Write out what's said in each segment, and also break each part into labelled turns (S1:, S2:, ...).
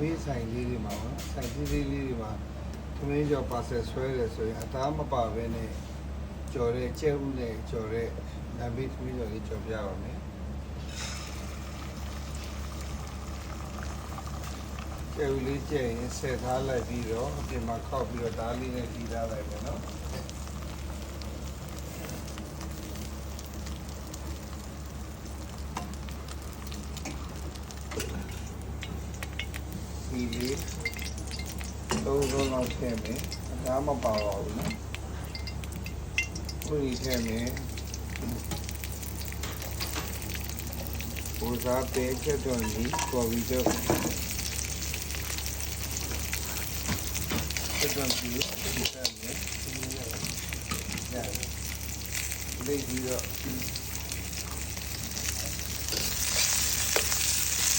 S1: မေးဆိုင်လေးတွေမှာပေါ့ဆိုင်သေးသေးလေးတွေမှာသမင်းကျော်ပါဆယ်ဆွဲတယ်ဆိုရင်အသားမပါဘဲနဲ့ကြော်တဲ့ကျဲဥနဲ့ကြော်တဲ့နာမေးသမင်းကျော်လေးကြော်ပြပါမယ်ကျဲဥလေးကျဲရင်ဆက်ထားလိုက်ပြီးတော့အပြင်မှာခောက်ပြီးတော့ဓာတ်လေးနဲ့တီးထားလိုက်မယ်နော်ဒီလေး သုံးသုံးလောက်ထည့်မယ်အသားမပါပါဘူးနော်ကိုယ်ထည့်မယ်ဘိုးစားပဲချက်တော်ကြီးပေါ်ပြီးတော့ချက်တော်ကြီးဒီကနေ့ညာလေးပြီးတော့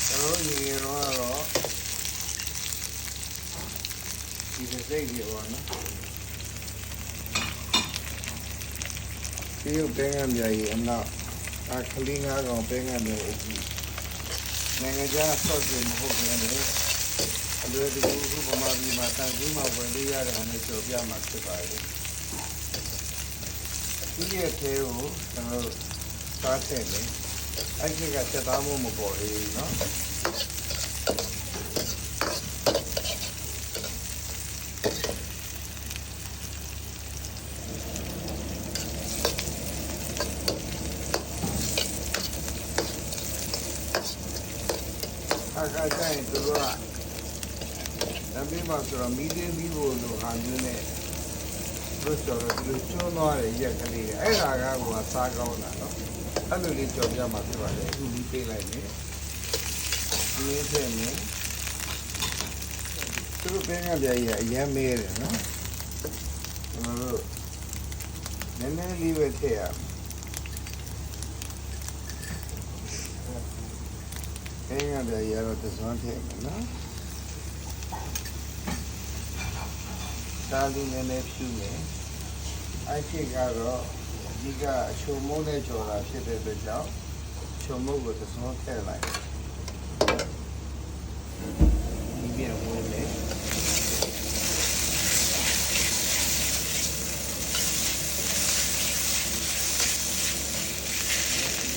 S1: တော့ရေရောတော့ ဒီစိတ်ကြီးပေါ့နော်ဒီရုပ်ပဲငံမြာကြီးအနောက်အခလင်းငါးကောင်ပဲငံမြာအကြီးနိုင်ငံခြားဆော့တယ်မဟုတ်ဘူးလေအလွယ်တကူခုပမာပြည်မှာတန်ကြီးမှာဝင်လို့ရတဲ့အနေဆိုပြမှာဖြစ်ပါလေဒီရဲ့သေးကိုကျွန်တော်တို့စားထည့်မယ်အဲ့ဒီကစက်သားမှုမပေါ်သေးဘူး အခါကျရင်သူတို့ကတပင်းမှာဆိုတော့မီးတင်းပြီးဖို့လိုဟာမျိုးနဲ့ဘုဆိုတော့ဒီလိုကျွန်းသွားတဲ့ရက်ကလေးတွေအဲ့ဒါကဟိုကစားကောင်းတာနော်အဲ့လိုလေးကြော်ပြမှာဖြစ်ပါလေအခုပြီးပေးလိုက်မယ်ဒီလေးထည့်မယ်သူတို့ဘင်းကပြကြီးကအရင်မဲတယ်နော်ကျွန်တော်တို့နည်းနည်းလေးပဲထည့်ရမယ် အဲ့ရတဲ့ရတော့သစွမ်းထည့်မယ်နော်ဒါလေးနည်းနည်းဖြူမယ်အဲ့ဒီကတော့အဓိကအချုံမုန်းနဲ့ကြော်တာဖြစ်တဲ့အတွက်ကြောင့်ချုံမုန်းကိုသစွမ်းထည့်လိုက်ဒီပြန်ဝင်မယ်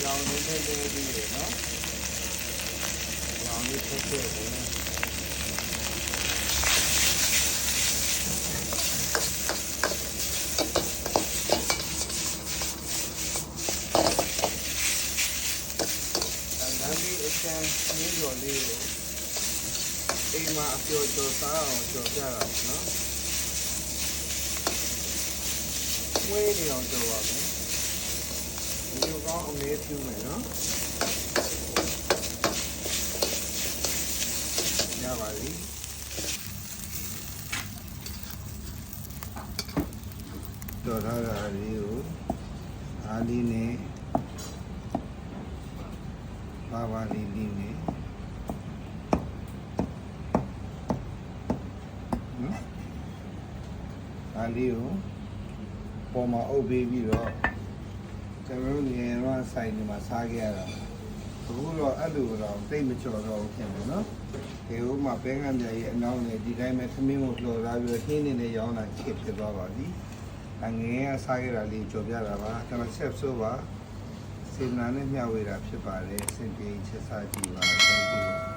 S1: ရောင်လေးနဲ့လေးပြီးရနော် ရောင်လေးထည့်ထည့်တယ်အနမ်းလေးအချမ်းနင်းတော်လေးကိုအိမ်မှာအပျော်ကျော်စားအောင်ကျော်ပြတာနော်ဝေးနေအောင်ကျော်ပါမယ်ဒီလိုကောင်းအမေးပြူမယ်နော် ရပါပြီတော်ထားတာလေးကိုအားလေးနဲ့ပါပါလေးလေးနဲ့နော်အားလေးကိုပေါ်မှာအုပ်ပေးပြီးတော့ကျွန်တော်တို့ငယ်တော့ဆိုင်နေမှာစားခဲ့ရတာအခုတော့အဲ့လိုတော့တိတ်မကြော်တော့ဘူးဖြစ်မယ်နော် ဒီဥမှာပဲငံပြရဲ့အနောက်နဲ့ဒီတိုင်းပဲသမင်းကိုလှော်ထားပြီးတော့ဟင်းနေနဲ့ရောင်းတာချစ်ဖြစ်သွားပါပြီ။အငယ်ကစားခဲ့တာလေးကြော်ပြတာပါ။ကျွန်တော်ဆက်ဆိုးပါစေနာနဲ့မျှဝေတာဖြစ်ပါတယ်။စင်ပြေချက်စားကြည့်ပါ Thank you